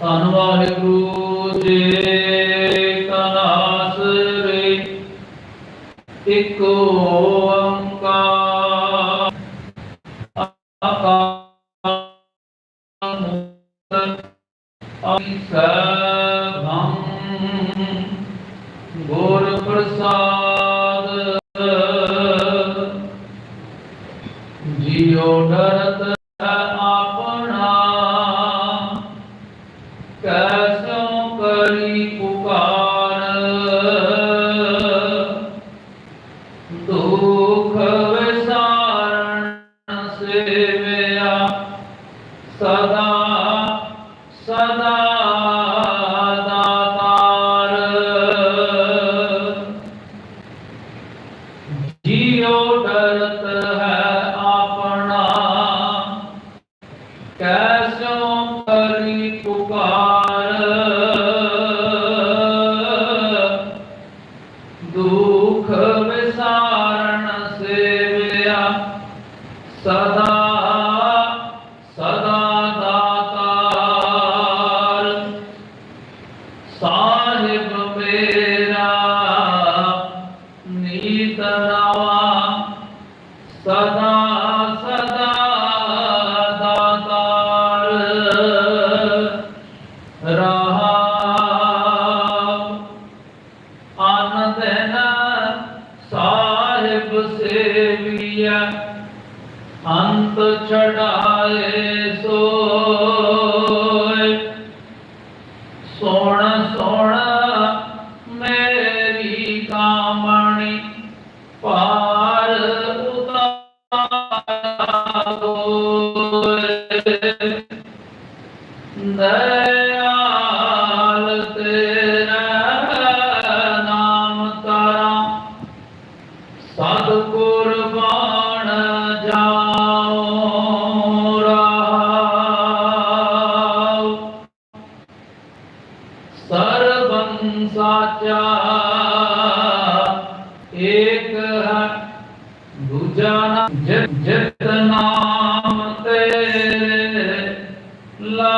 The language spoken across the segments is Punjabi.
ਧੰਨ ਵਾਹਿਗੁਰੂ ਜੀ ਕਾ ਨਾਸਰੇ। ਇਕ ਓੰਕਾਰ ਆਕਾਰ ਅਸਭੰ ਗੁਰ ਪ੍ਰਸਾਦ। ਸਦਾ ਸਦਾ ਦਾਤਾਰ ਜਿਉ ਡਰਤ ਹੈ ਨੀਤ ਸਦਾ ਸਦਾ ਦਾਤਾਰ। ਰਹਾ ਆਨੰਦ ਨ ਸਾਹਿਬ ਸੇਵੀਆ ਅੰਤ ਛੜਾਏ ਦਇਆਲ ਤੇਰਾ ਨਾਮ ਤਾਰਾ ਸਦ ਕੁਰਬਾਨ ਜਾਉ ਰਾਉ ਸਰਬੰ ਸਾਚਾ ਏਕ ਹੈ ਦੂਜਾ ਨਾ ਜਿਤ ਨਾਮ ਤੇਰੇ ਲਾਗ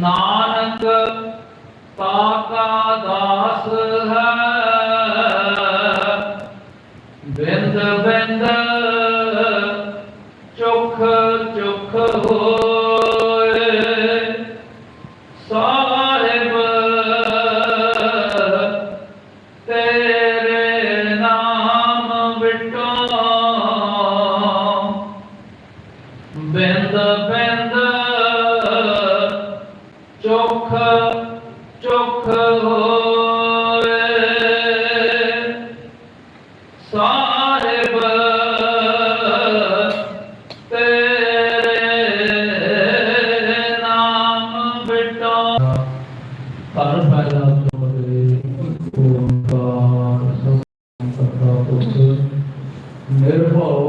ਨਾਨਕ ਪਾ ਚੁਖ ਹੋਏ